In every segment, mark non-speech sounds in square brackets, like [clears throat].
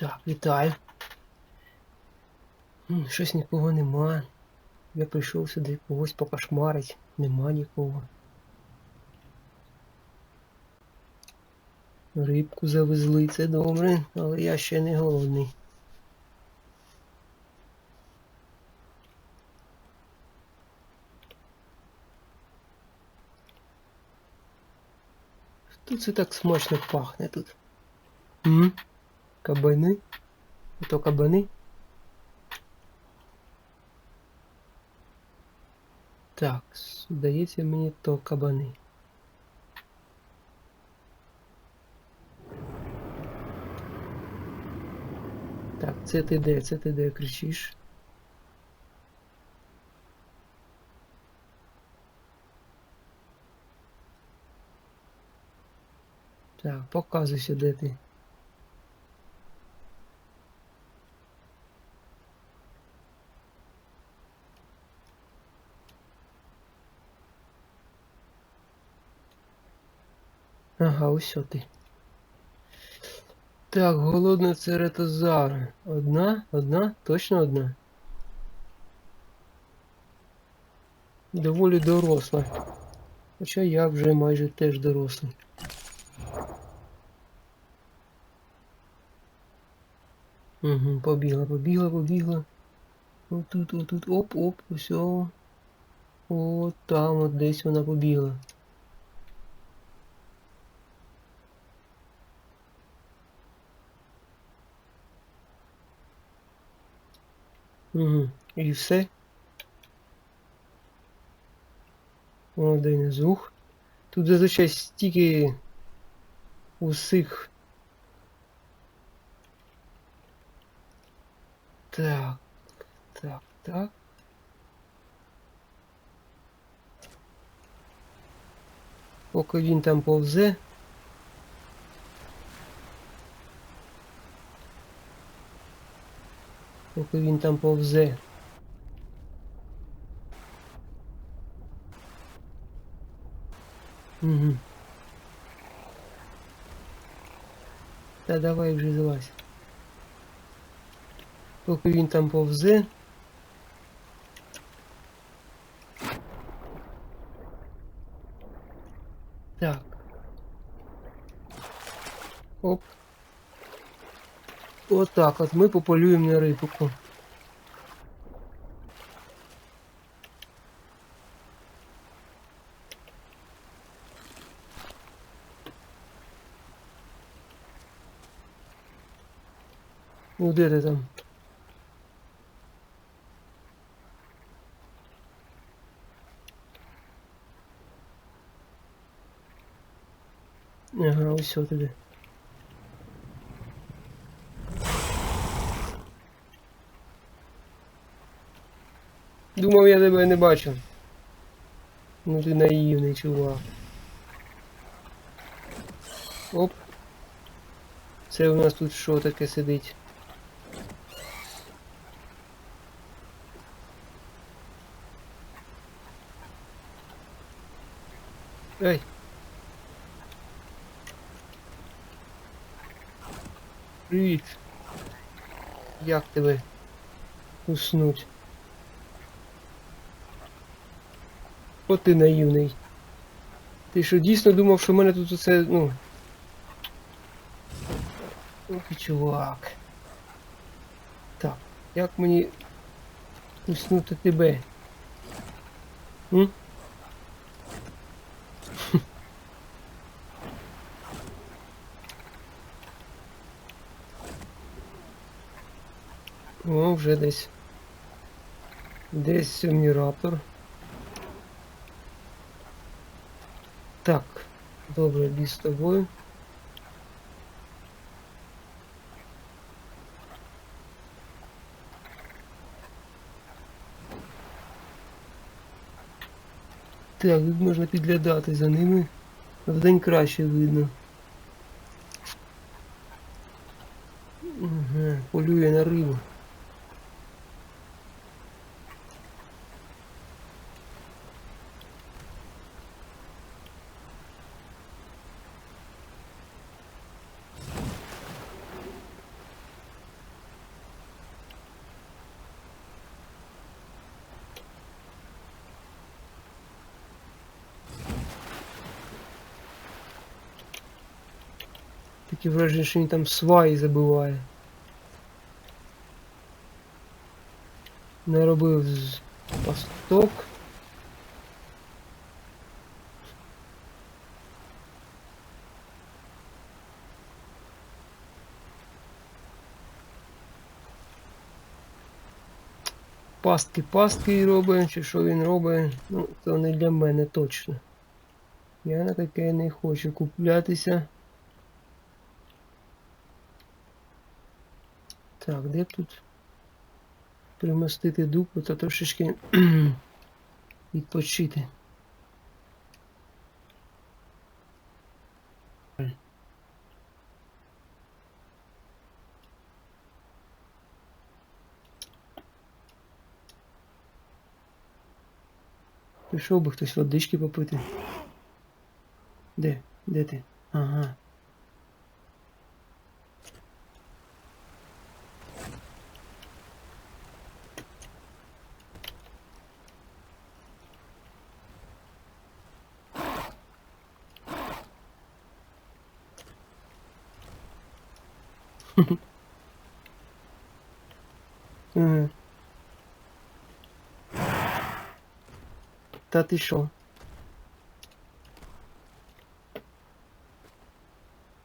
Так, вітаю. Щось нікого нема. Я прийшов сюди когось покошмарить. Нема нікого. Рибку завезли, це добре, але я ще не голодний. Що це так смачно пахне тут? М? Кабани? То кабани? Так, здається мені то кабани. Так, це ти де? Це ти де кричиш? Так, показуйся, де ти. Ага, ось ти. Так, голодний церетозавр. Одна? Одна? Точно одна? Доволі доросла. Хоча я вже майже теж дорослий. Угу, побігла, побігла, побігла. Отут, отут, оп, оп, все. От там, от десь вона побігла. Угу. І все. Один із ух. Тут зазвичай стільки усіх. Так, так, так. Поки він там повзе. Поки він там повзе. Угу. Та давай вже залазь. Поки він там повзе. Так. Оп. Отак от ми пополюємо на рибку. Ну де ти там? Ага, ось туди. Думав, я тебе не бачив. Ну ти наївний чувак. Оп. Це у нас тут що таке сидить? Ей. Привіт. Як тебе уснуть? От ти наївний. Ти що дійсно думав, що в мене тут усе, ну. Ох чувак. Так, як мені уснути тебе? М? [laughs] О, вже десь. Десь раптор. Так, добре, ліз з тобою. Так, тут можна підглядати за ними. Вдень краще видно. Ага, полює на рибу. Таке враження, що він там сваї забиває. Не робив з пасток. Пастки, пастки робить, чи що він робить, ну, це не для мене точно. Я на таке не хочу куплятися. Так, де б тут примостити дупу та трошечки [clears throat] відпочити. Пішов би хтось водички попити. Де? Де ти? Ага. Та ти що?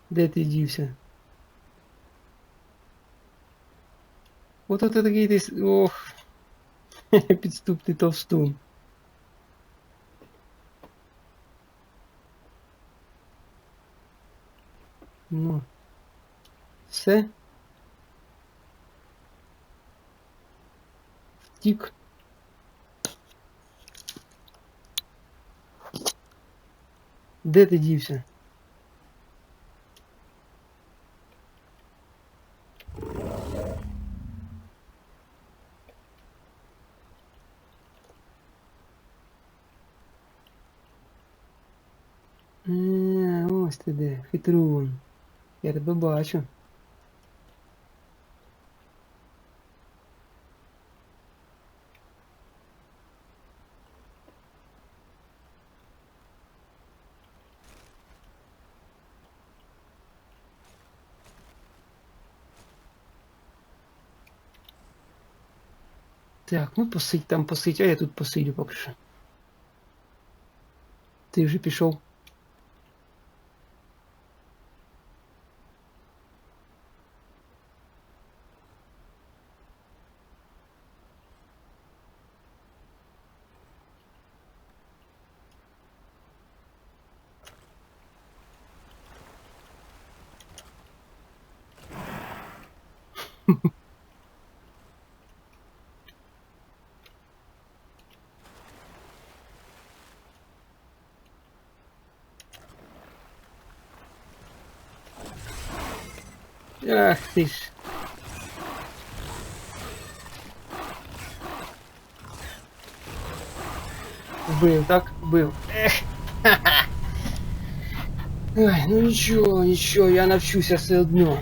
Де ти дівся? Ото ти такий с- Ох. [laughs] Підступний товстун. Ну. Все. Втік. Де ти дівся? Е, ось ти де, хитрун. Я тебе бачу. Так, ну посидь там посидь, а я тут посидю поки що. Ти вже пішов. Ах ты ж. Был, так? Был. Эх. [laughs] Ой, ну ничего, ничего, я навчуся все одно.